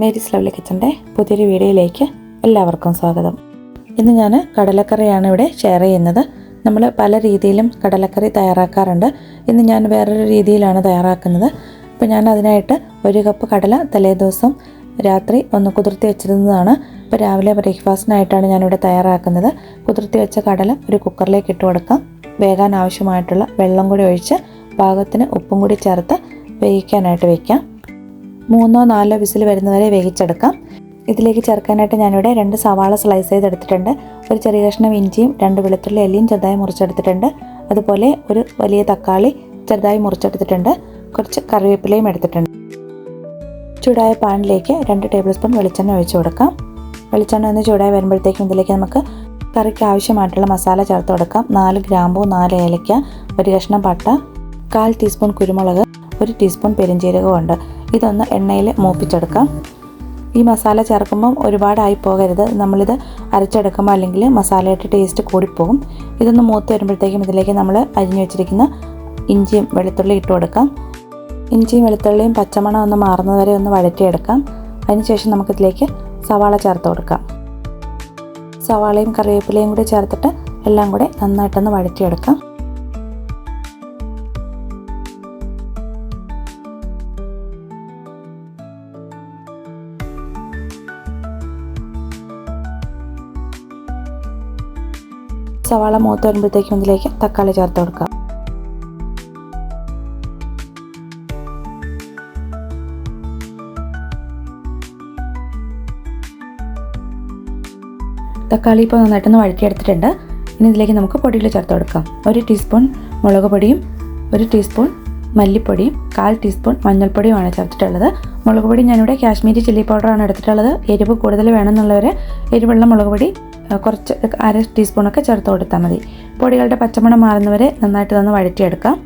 Mary's lovely കിച്ചന്റെ പുതിയൊരു വീഡിയോയിലേക്ക് എല്ലാവർക്കും സ്വാഗതം. ഇന്ന് ഞാൻ കടലക്കറിയാണ് ഇവിടെ ഷെയർ ചെയ്യുന്നത്. നമ്മൾ പല രീതിയിലും കടലക്കറി തയ്യാറാക്കാറുണ്ട്. ഇന്ന് ഞാൻ വേറൊരു രീതിയിലാണ് തയ്യാറാക്കുന്നത്. അപ്പോൾ ഞാൻ അതിനായിട്ട് ഒരു കപ്പ് കടല തലേദിവസം രാത്രി ഒന്ന് കുതിർത്തി വെച്ചിരുന്നതാണ്. ഇപ്പോൾ രാവിലെ ബ്രേക്ക്ഫാസ്റ്റിനായിട്ടാണ് ഞാനിവിടെ തയ്യാറാക്കുന്നത്. കുതിർത്തി വെച്ച കടല ഒരു കുക്കറിലേക്ക് ഇട്ട് കൊടുക്കാം. വേകാൻ ആവശ്യമായിട്ടുള്ള വെള്ളം കൂടി ഒഴിച്ച് പാകത്തിന് ഉപ്പും കൂടി ചേർത്ത് വേവിക്കാനായിട്ട് വയ്ക്കാം മൂന്നോ നാലോ വിസിൽ വരുന്നവരെ വേവിച്ചെടുക്കാം. ഇതിലേക്ക് ചേർക്കാനായിട്ട് ഞാനിവിടെ രണ്ട് സവാള സ്ലൈസ് ചെയ്തെടുത്തിട്ടുണ്ട് ഒരു ചെറിയ കഷ്ണം ഇഞ്ചിയും രണ്ട് വെളുത്തുള്ളി അല്ലിയും ചെറുതായി മുറിച്ചെടുത്തിട്ടുണ്ട്. അതുപോലെ ഒരു വലിയ തക്കാളി ചെറുതായി മുറിച്ചെടുത്തിട്ടുണ്ട്. കുറച്ച് കറിവേപ്പിലയും എടുത്തിട്ടുണ്ട്. ചൂടായ പാനിലേക്ക് രണ്ട് ടേബിൾ സ്പൂൺ വെളിച്ചെണ്ണ ഒഴിച്ചു കൊടുക്കാം. വെളിച്ചെണ്ണ ഒന്ന് ചൂടായി വരുമ്പോഴത്തേക്കും ഇതിലേക്ക് നമുക്ക് കറിക്ക് ആവശ്യമായിട്ടുള്ള മസാല ചേർത്ത് കൊടുക്കാം. നാല് ഗ്രാമ്പൂ നാല് ഏലയ്ക്ക ഒരു കഷ്ണം പട്ട കാൽ ടീസ്പൂൺ കുരുമുളക് ഒരു ടീസ്പൂൺ പെരിഞ്ജീരകമുണ്ട് ഇതൊന്ന് എണ്ണയിൽ മൂപ്പിച്ചെടുക്കാം. ഈ മസാല ചേർക്കുമ്പം ഒരുപാടായി പോകരുത്. നമ്മളിത് അരച്ചെടുക്കുമ്പോൾ അല്ലെങ്കിൽ മസാലയുടെ ടേസ്റ്റ് കൂടിപ്പോകും. ഇതൊന്ന് മൂത്ത് വരുമ്പോഴത്തേക്കും ഇതിലേക്ക് നമ്മൾ അരിഞ്ഞു വെച്ചിരിക്കുന്ന ഇഞ്ചിയും വെളുത്തുള്ളി ഇട്ട് കൊടുക്കാം. ഇഞ്ചിയും വെളുത്തുള്ളിയും പച്ചമണം ഒന്ന് മാറുന്നതുവരെ ഒന്ന് വഴറ്റിയെടുക്കാം. അതിനുശേഷം നമുക്കിതിലേക്ക് സവാള ചേർത്ത് കൊടുക്കാം. സവാളയും കറിവേപ്പിലയും കൂടി ചേർത്തിട്ട് എല്ലാം കൂടെ നന്നായിട്ടൊന്ന് വഴറ്റിയെടുക്കാം. സവാള മൂത്ത് വരുമ്പോഴത്തേക്കും ഇതിലേക്ക് തക്കാളി ചേർത്ത് കൊടുക്കാം തക്കാളി ഇപ്പോൾ നന്നായിട്ടൊന്ന് വഴറ്റിയെടുത്തിട്ടുണ്ട്. ഇനി ഇതിലേക്ക് നമുക്ക് പൊടികൾ ചേർത്ത് കൊടുക്കാം. ഒരു ടീസ്പൂൺ മുളക് പൊടിയും ഒരു ടീസ്പൂൺ മല്ലിപ്പൊടിയും കാൽ ടീസ്പൂൺ മഞ്ഞൾപ്പൊടിയുമാണ് ചേർത്തിട്ടുള്ളത്. മുളക് പൊടി ഞാനിവിടെ കാശ്മീരി ചില്ലി പൗഡറാണ് എടുത്തിട്ടുള്ളത്. എരിവ് കൂടുതൽ വേണമെന്നുള്ളവർ എരിവുള്ള മുളക് പൊടി കുറച്ച് അര ടീസ്പൂണൊക്കെ ചേർത്ത് കൊടുത്താൽ മതി. പൊടികളുടെ പച്ചമണം മാറുന്നവരെ നന്നായിട്ട് തന്നെ വഴറ്റിയെടുക്കാം.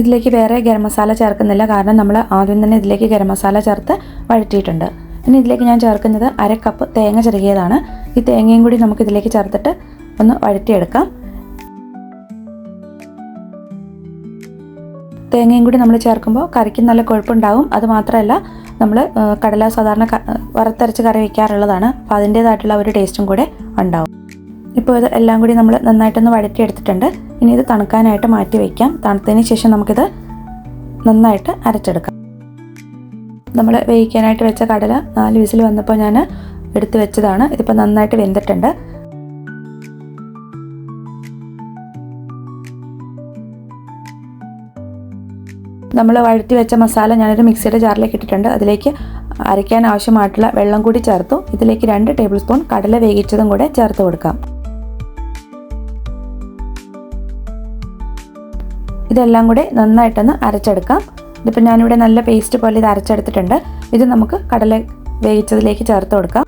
ഇതിലേക്ക് വേറെ ഗരം മസാല ചേർക്കുന്നില്ല കാരണം നമ്മൾ ആദ്യം തന്നെ ഇതിലേക്ക് ഗരം മസാല ചേർത്ത് വഴറ്റിയിട്ടുണ്ട്. ഇനി ഇതിലേക്ക് ഞാൻ ചേർക്കുന്നത് അര കപ്പ് തേങ്ങ ചെറുകിയതാണ്. ഈ തേങ്ങയും കൂടി നമുക്ക് ഇതിലേക്ക് ചേർത്തിട്ട് ഒന്ന് വഴറ്റിയെടുക്കാം. തേങ്ങയും കൂടി നമ്മൾ ചേർക്കുമ്പോൾ കറിക്ക് നല്ല കൊഴുപ്പുണ്ടാവും. അത് മാത്രമല്ല നമ്മൾ കടല സാധാരണ വറുത്തരച്ച് കറി വയ്ക്കാറുള്ളതാണ് അപ്പോൾ അതിന്റേതായിട്ടുള്ള ഒരു ടേസ്റ്റും കൂടെ ഉണ്ടാവും. ഇപ്പോൾ ഇത് എല്ലാം കൂടി നമ്മൾ നന്നായിട്ടൊന്ന് വഴറ്റിയെടുത്തിട്ടുണ്ട്. ഇനി ഇത് തണുക്കാനായിട്ട് മാറ്റി വയ്ക്കാം തണുത്തതിന് ശേഷം നമുക്കിത് നന്നായിട്ട് അരച്ചെടുക്കാം. നമ്മൾ വേവിക്കാനായിട്ട് വെച്ച കടല നാല് വിസിൽ വന്നപ്പോൾ ഞാൻ എടുത്ത് വെച്ചതാണ്. ഇതിപ്പോൾ നന്നായിട്ട് വെന്തിട്ടുണ്ട്. നമ്മൾ വഴറ്റി വെച്ച മസാല ഞാനൊരു മിക്സിയുടെ ജാറിലേക്ക് ഇട്ടിട്ടുണ്ട്. അതിലേക്ക് അരയ്ക്കാൻ ആവശ്യമായിട്ടുള്ള വെള്ളം കൂടി ചേർത്തു. ഇതിലേക്ക് രണ്ട് ടേബിൾ സ്പൂൺ കടല വേവിച്ചതും കൂടെ ചേർത്ത് കൊടുക്കാം. ഇതെല്ലാം കൂടെ നന്നായിട്ടൊന്ന് അരച്ചെടുക്കാം. ഇതിപ്പോൾ ഞാനിവിടെ നല്ല പേസ്റ്റ് പോലെ ഇത് അരച്ചെടുത്തിട്ടുണ്ട്. ഇത് നമുക്ക് കടല വേവിച്ചതിലേക്ക് ചേർത്ത് കൊടുക്കാം.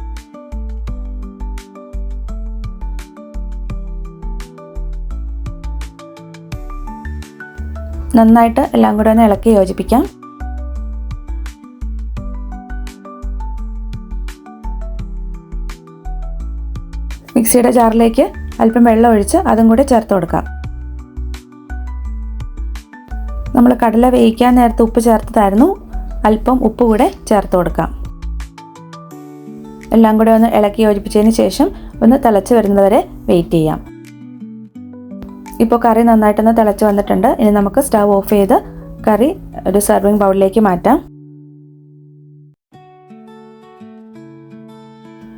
നന്നായിട്ട് എല്ലാം കൂടെ ഒന്ന് ഇളക്കി യോജിപ്പിക്കാം. മിക്സിയുടെ ജാറിലേക്ക് അല്പം വെള്ളം ഒഴിച്ച് അതും കൂടെ ചേർത്ത് കൊടുക്കാം. നമ്മൾ കടല വേവിക്കാൻ നേരത്തെ ഉപ്പ് ചേർത്തതായിരുന്നു. അല്പം ഉപ്പ് കൂടെ ചേർത്ത് കൊടുക്കാം. എല്ലാം കൂടെ ഒന്ന് ഇളക്കി യോജിപ്പിച്ചതിന് ശേഷം ഒന്ന് തിളച്ച് വരുന്നതുവരെ വെയിറ്റ് ചെയ്യാം. ഇപ്പോൾ കറി നന്നായിട്ടൊന്ന് തിളച്ച് വന്നിട്ടുണ്ട്. ഇനി നമുക്ക് സ്റ്റവ് ഓഫ് ചെയ്ത് കറി ഒരു സെർവിങ് ബൗളിലേക്ക് മാറ്റാം.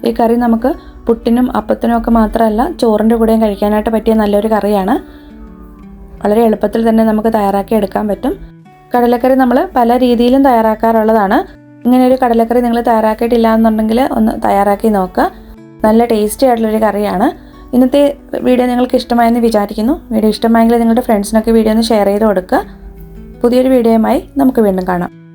ഈ കറി നമുക്ക് പുട്ടിനും അപ്പത്തിനും ഒക്കെ മാത്രമല്ല ചോറിന്റെ കൂടെയും കഴിക്കാനായിട്ട് പറ്റിയ നല്ലൊരു കറിയാണ്. വളരെ എളുപ്പത്തിൽ തന്നെ നമുക്ക് തയ്യാറാക്കി എടുക്കാൻ പറ്റും. കടലക്കറി നമ്മൾ പല രീതിയിലും തയ്യാറാക്കാറുള്ളതാണ്. ഇങ്ങനെ ഒരു കടലക്കറി നിങ്ങൾ തയ്യാറാക്കിയിട്ടില്ല എന്നുണ്ടെങ്കിൽ ഒന്ന് തയ്യാറാക്കി നോക്കുക. നല്ല ടേസ്റ്റി ആയിട്ടുള്ളൊരു കറിയാണ്. ഇന്നത്തെ വീഡിയോ നിങ്ങൾക്ക് ഇഷ്ടമായെന്ന് വിചാരിക്കുന്നു. വീഡിയോ ഇഷ്ടമായെങ്കിൽ നിങ്ങളുടെ ഫ്രണ്ട്സിനൊക്കെ വീഡിയോ ഒന്ന് ഷെയർ ചെയ്ത് കൊടുക്കുക. പുതിയൊരു വീഡിയോയുമായി നമുക്ക് വീണ്ടും കാണാം.